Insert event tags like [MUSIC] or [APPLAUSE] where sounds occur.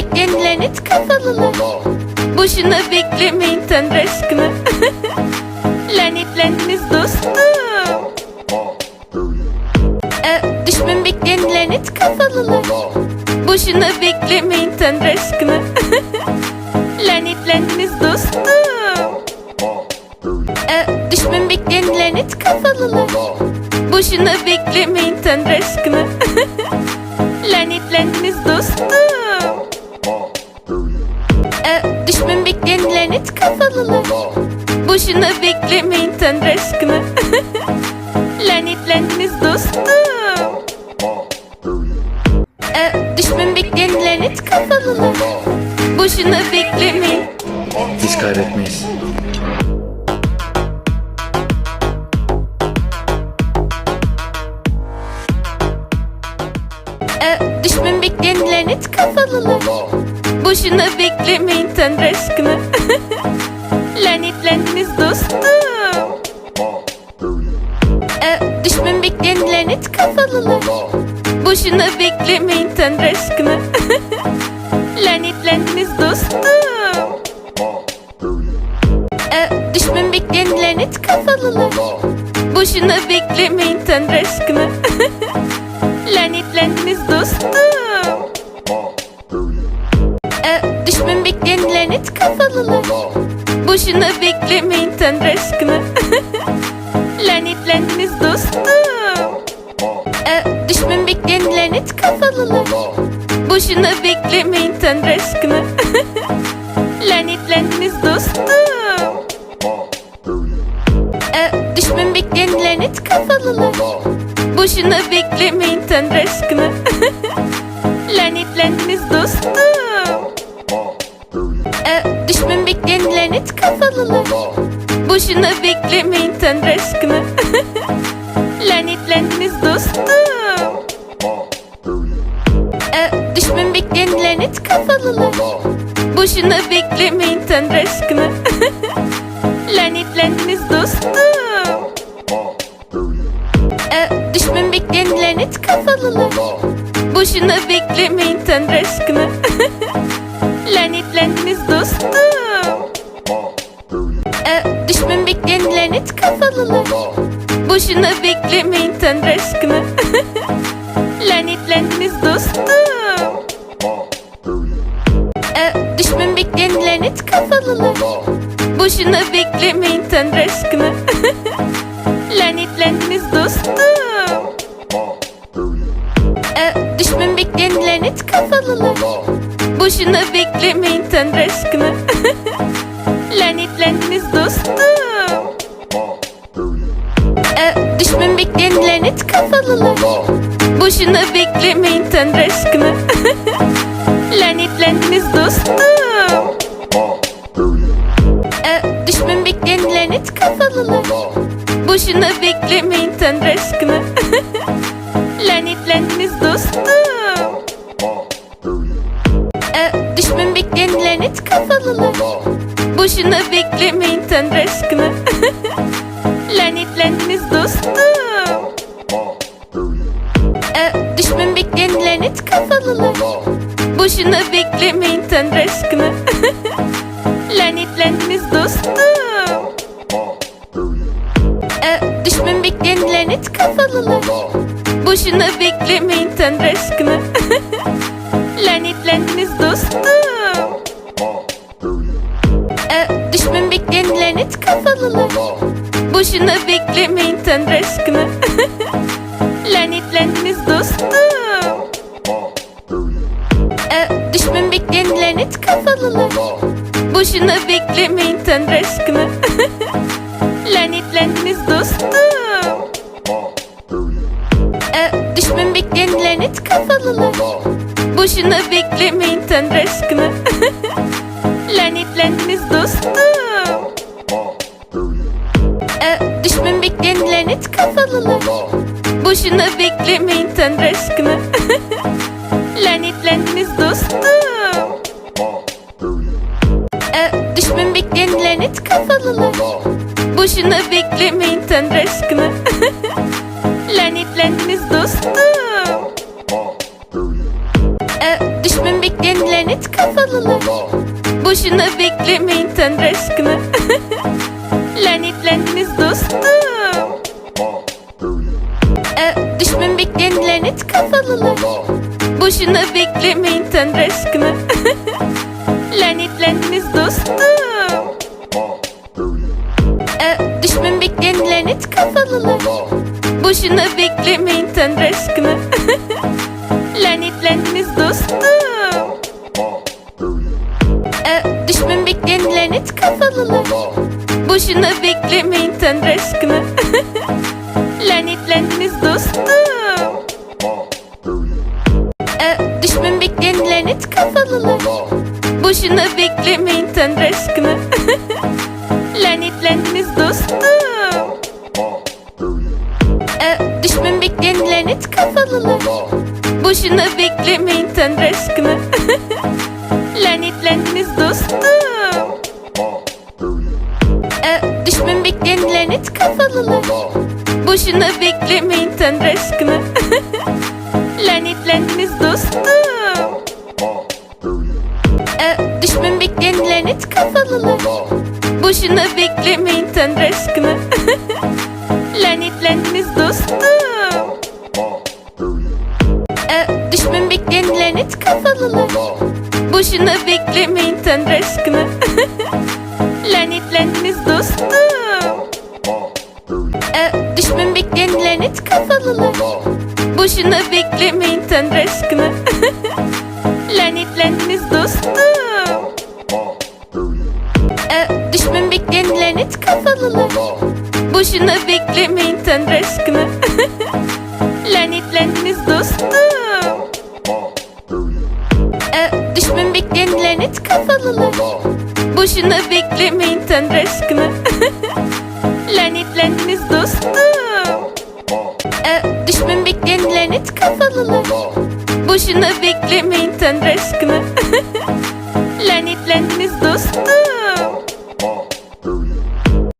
bekleyen lanet kafalılar. Boşuna beklemeyin Tanrı aşkına. [LAUGHS] Lanetlendiniz dostum. Ee, düşman bekleyen lanet kafalılar. Boşuna beklemeyin Tanrı aşkına. [LAUGHS] Lanetlendiniz dostum. Ee, düşman bekleyen lanet kafalılar. Boşuna beklemeyin Tanrı aşkına. [LAUGHS] Lanetlendiniz dostum. Boşuna beklemeyin Tanrı aşkına. [LAUGHS] Lanetlendiniz dostum. Ee, düşman bekleyen lanet kafalılar. Boşuna beklemeyin. Biz kaybetmeyiz. Ee, düşman bekleyen lanet kafalılar. Boşuna beklemeyin Tanrı aşkına. [LAUGHS] Lanetlendiniz dostum. Ee, düşman bekleyen lanet kafalılar. Boşuna beklemeyin Tanrı aşkına. [LAUGHS] Lanetlendiniz dostum. Ee, düşman bekleyen lanet kafalılar. Boşuna beklemeyin Tanrı aşkına. [LAUGHS] Lanetlendiniz dostum. Ee, düşman bekleyen lanet kafalılar. Boşuna beklemeyin Tanrı aşkına. [LAUGHS] Lanetlendiniz dostum. Ee, düşman bekleyen lanet kafalılar. Boşuna beklemeyin Tanrı aşkına. [LAUGHS] Lanetlendiniz dostum. Ee, düşman bekleyen lanet kafalılar. Boşuna beklemeyin Tanrı aşkına. [LAUGHS] Lanetlendiniz dostum. Ee, düşman bekleyen lanet kafalılar. Boşuna beklemeyin Tanrı aşkına. [LAUGHS] Lanetlendiniz dostum. Ee, düşman bekleyen lanet kafalılar. Boşuna beklemeyin Tanrı aşkına. [LAUGHS] Lanetlendiniz dostum. Ee, düşman bekleyen lanet kafalılar. Boşuna beklemeyin Tanrı aşkına. [LAUGHS] Lanetlendiniz dostum. Boşuna beklemeyin Tanrı aşkına. [LAUGHS] Lanetlendiniz dostum. Ee, düşman bekleyen lanet kafalılar. Boşuna beklemeyin Tanrı aşkına. [LAUGHS] Lanetlendiniz dostum. Ee, düşman bekleyen lanet kafalılar. Boşuna beklemeyin Tanrı aşkına. [LAUGHS] Lanetlendiniz dostum. Düşman bekleyen lanet kafalılar. Boşuna beklemeyin Tanrı aşkına. [LAUGHS] Lanetlendiniz dostum. Ee, düşman bekleyen lanet kafalılar. Boşuna beklemeyin Tanrı aşkına. [LAUGHS] Lanetlendiniz dostum. Ee, düşman bekleyen lanet kafalılar. Boşuna beklemeyin Tanrı aşkına. [LAUGHS] Lanetlendiniz dostum. Ee, düşman bekleyen lanet kafalılar. Boşuna beklemeyin Tanrı aşkına. [LAUGHS] Lanetlendiniz dostum. Ee, düşman bekleyen lanet kafalılar. Boşuna beklemeyin Tanrı aşkına. [LAUGHS] Lanetlendiniz dostum. Ee, düşman bekleyen lanet kafalılar. Boşuna beklemeyin Tanrı aşkına. [LAUGHS] Lanetlendiniz dostum. Ee, düşman bekleyen lanet kafalılar. Boşuna beklemeyin Tanrı aşkına. [LAUGHS] Lanetlendiniz dostum. Ee, düşman bekleyen lanet kafalılar. Boşuna beklemeyin Tanrı aşkına. [LAUGHS] Lanetlendiniz dostum. Ee, düşman bekleyen lanet kafalılar. Boşuna beklemeyin Tanrı aşkına. [LAUGHS] Lanetlendiniz dostum. Ee, düşman bekleyen lanet kafalılar. Boşuna beklemeyin Tanrı aşkına. [LAUGHS] Lanetlendiniz dostum. Ee, düşman bekleyen bekleyin lanet kafalılar. Boşuna beklemeyin Tanrı aşkına. [LAUGHS] Düşman bekleyin lanet kafalılar. Boşuna beklemeyin Tanrı aşkına. [LAUGHS] Lanetlendiniz dostum. Ee, düşman bekleyin lanet kafalılar. Boşuna beklemeyin Tanrı aşkına. [LAUGHS] Lanetlendiniz dostum. Ee, düşman bekleyin lanet kafalılar. Boşuna beklemeyin Tanrı aşkına. [LAUGHS] Lanetlendiniz dostum. Ee, düşman bekleyin lanet kafalılar. Boşuna beklemeyin Tanrı aşkına. [LAUGHS] Lanetlendiniz dostum. Ee, düşman bekleyin lanet kafalılar. Boşuna beklemeyin Tanrı aşkına. [LAUGHS] Lanetlendiniz dostum. Ee, düşman bekleyin lanet kafalılar. Boşuna beklemeyin Tanrı aşkına. [LAUGHS] Lanetlendiniz dostum. Ee, düşman bekleyin lanet kafalılar. Boşuna beklemeyin Tanrı aşkına. [LAUGHS] Lanetlendiniz dostum. Ee, düşman bekleyin lanet kafalılar. Boşuna beklemeyin Tanrı aşkına. [LAUGHS] Lanetlendiniz dostum. Düşman bekleyin lanet kafalılar. Boşuna beklemeyin Tanrı aşkına. [LAUGHS] Lanetlendiniz dostum. Ee, düşman bekleyin lanet kafalılar. Boşuna beklemeyin Tanrı aşkına. [LAUGHS] Lanetlendiniz dostum. Ee, düşman bekleyin lanet kafalılar. Boşuna beklemeyin Tanrı aşkına. [LAUGHS] Lanetlendiniz dostum. Ee, düşman bekleyin lanet kafalılar. Boşuna beklemeyin Tanrı aşkına. [LAUGHS] Lanetlendiniz dostum.